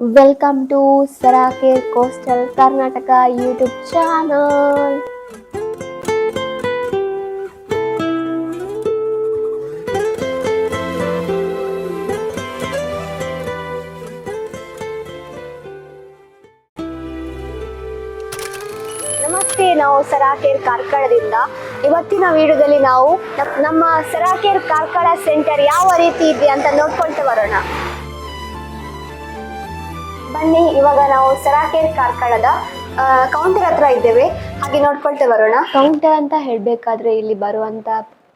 Welcome to Sarakere coastal Karnataka YouTube channel ನಮಸ್ತೆ, ನಾವು ಸರಾಕೇರ್ ಕಾರ್ಕಳದಿಂದ ಇವತ್ತಿನ ವಿಡಿಯೋದಲ್ಲಿ ನಾವು ನಮ್- ನಮ್ಮ ಸರಾಕೇರ್ ಕಾರ್ಕಳ ಸೆಂಟರ್ ಯಾವ ರೀತಿ ಇದೆ ಅಂತ ನೋಡ್ಕೊಳ್ತಾ ಬರೋಣ. ಬನ್ನಿ, ಇವಾಗ ನಾವು ಸರಾಕೇರ್ ಕಾರ್ಕಳದ ಕೌಂಟರ್ ಹತ್ರ ಇದ್ದೇವೆ. ಹಾಗೆ ನೋಡ್ಕೊಳ್ತಾ ಬರೋಣ ಕೌಂಟರ್ ಅಂತ ಹೇಳಬೇಕಾದ್ರೆ ಇಲ್ಲಿ ಬರುವಂತ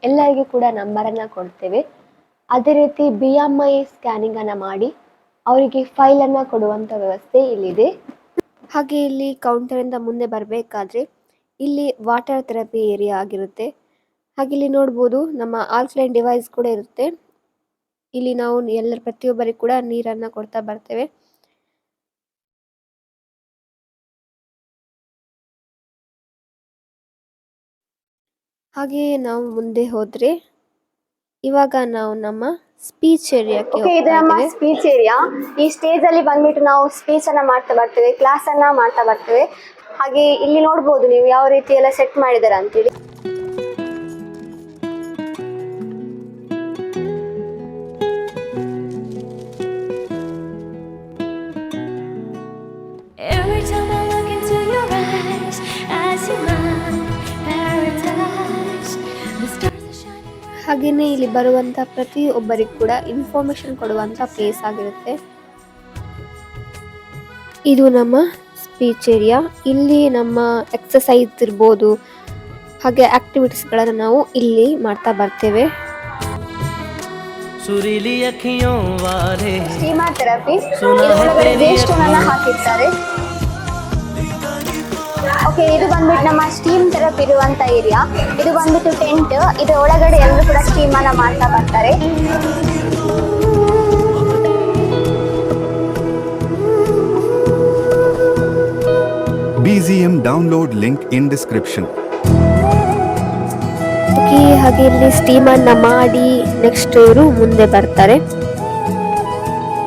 ಎಲ್ಲರಿಗೂ ಕೂಡ ನಂಬರನ್ನ ಕೊಡ್ತೇವೆ. ಅದೇ ರೀತಿ ಬಿ ಎಂ ಐ ಸ್ಕ್ಯಾನಿಂಗ್ ಅನ್ನ ಮಾಡಿ, ಅವರಿಗೆ ಫೈಲ್ ಅನ್ನ ಕೊಡುವಂತ ವ್ಯವಸ್ಥೆ ಇಲ್ಲಿದೆ. ಹಾಗೆ ಇಲ್ಲಿ ಕೌಂಟರ್ ಇಂದ ಮುಂದೆ ಬರಬೇಕಾದ್ರೆ ಇಲ್ಲಿ ವಾಟರ್ ಥೆರಪಿ ಏರಿಯಾ ಆಗಿರುತ್ತೆ. ಹಾಗೆ ಇಲ್ಲಿ ನೋಡ್ಬೋದು, ನಮ್ಮ ಆಲ್ಕ್ಲೈನ್ ಡಿವೈಸ್ ಕೂಡ ಇರುತ್ತೆ. ಇಲ್ಲಿ ನಾವು ಎಲ್ಲರ ಪ್ರತಿಯೊಬ್ಬರಿಗೆ ಕೂಡ ನೀರನ್ನು ಕೊಡ್ತಾ ಬರ್ತೇವೆ. ಹಾಗೆ ನಾವು ಮುಂದೆ ಹೋದ್ರೆ ಇವಾಗ ನಾವು ನಮ್ಮ ಸ್ಪೀಚ್ ಏರಿಯಾಕ್ಕೆ ಓಕೆ ಇದು ನಮ್ಮ ಸ್ಪೀಚ್ ಏರಿಯಾ ಈ ಸ್ಟೇಜ್ ಅಲ್ಲಿ ಬಂದ್ಬಿಟ್ಟು ನಾವು ಸ್ಪೀಚ್ ಅನ್ನ ಮಾಡ್ತಾ ಬರ್ತೇವೆ ಕ್ಲಾಸ್ ಅನ್ನ ಮಾಡ್ತಾ ಬರ್ತೇವೆ. ಹಾಗೆ ಇಲ್ಲಿ ನೋಡ್ಬೋದು ನೀವು ಯಾವ ರೀತಿ ಎಲ್ಲ ಸೆಟ್ ಮಾಡಿದ್ದಾರೆ ಅಂತೇಳಿ. Every time I look into your eyes, I see my ಹಾಗೆಯೇ ಇಲ್ಲಿ ಬರುವಂಥ ಪ್ರತಿಯೊಬ್ಬರಿಗೂ ಕೂಡ ಇನ್ಫಾರ್ಮೇಶನ್ ಕೊಡುವಂಥ ಪ್ಲೇಸ್ ಆಗಿರುತ್ತೆ. ಇದು ನಮ್ಮ ಸ್ಪೀಚ್ ಏರಿಯಾ ಇಲ್ಲಿ ನಮ್ಮ ಎಕ್ಸಸೈಸ್ ಇರ್ಬೋದು ಹಾಗೆ ಆಕ್ಟಿವಿಟೀಸ್ಗಳನ್ನು ನಾವು ಇಲ್ಲಿ ಮಾಡ್ತಾ ಬರ್ತೇವೆ. ಥೆರಪಿ ಹಾಕಿರ್ತಾರೆ. ಓಕೆ ಇದು ಬಂದ್ಬಿಟ್ಟು ನಮ್ಮ ಸ್ಟೀಮ್ ಥೆರಪಿ ಇರುವಂತ ಏರಿಯಾ ಇದು ಬಂದ್ಬಿಟ್ಟು ಟೆಂಟ್ ಇದು ಒಳಗಡೆ ಎಲ್ಲರೂ ಕೂಡ ಸ್ಟೀಮ್ ಅನ್ನ ಮಾಡ್ತಾ ಬರ್ತಾರೆ. BZM download link in description. Okay ಹಾಗೆ ಇಲ್ಲಿ ಸ್ಟೀಮ್ ಅನ್ನ ಮಾಡಿ ನೆಕ್ಸ್ಟ್ ಇವರು ಮುಂದೆ ಬರ್ತಾರೆ.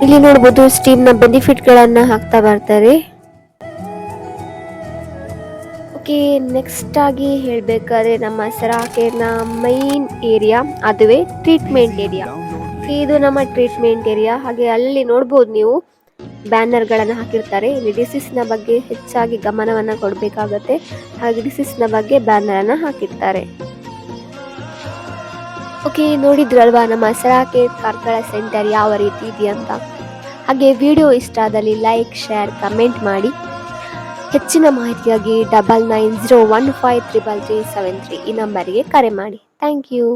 ಇಲ್ಲಿ ನೋಡ್ಬೋದು ಸ್ಟೀಮ್ನ ಬೆನಿಫಿಟ್ ಗಳನ್ನ ಹಾಕ್ತಾ ಬರ್ತಾರೆ. ಓಕೆ ನೆಕ್ಸ್ಟ್ ಆಗಿ ಹೇಳ್ಬೇಕಾದ್ರೆ ನಮ್ಮ ಸರಾಕೇರ್ನ ಮೈನ್ ಏರಿಯಾ ಅದುವೇ ಟ್ರೀಟ್ಮೆಂಟ್ ಏರಿಯಾ ಇದು ನಮ್ಮ ಟ್ರೀಟ್ಮೆಂಟ್ ಏರಿಯಾ ಹಾಗೆ ಅಲ್ಲಿ ನೋಡ್ಬೋದು ನೀವು ಬ್ಯಾನರ್ಗಳನ್ನು ಹಾಕಿರ್ತಾರೆ. ಇಲ್ಲಿ ಡಿಸೀಸ್ನ ಬಗ್ಗೆ ಹೆಚ್ಚಾಗಿ ಗಮನವನ್ನು ಕೊಡಬೇಕಾಗತ್ತೆ. ಹಾಗೆ ಡಿಸೀಸ್ನ ಬಗ್ಗೆ ಬ್ಯಾನರನ್ನು ಹಾಕಿರ್ತಾರೆ. ಓಕೆ, ನೋಡಿದ್ರಲ್ವಾ ನಮ್ಮ ಸರಾಕೆ ಕಾರ್ಕಳ ಸೆಂಟರ್ ಯಾವ ರೀತಿ ಇದೆಯಂತ? ಹಾಗೆ ವಿಡಿಯೋ ಇಷ್ಟ ಆದಲ್ಲಿ ಲೈಕ್ ಶೇರ್ ಕಮೆಂಟ್ ಮಾಡಿ. ಹೆಚ್ಚಿನ ಮಾಹಿತಿಯಾಗಿ double nine zero one five triple three seven three ಈ ನಂಬರಿಗೆ ಕರೆ ಮಾಡಿ. Thank you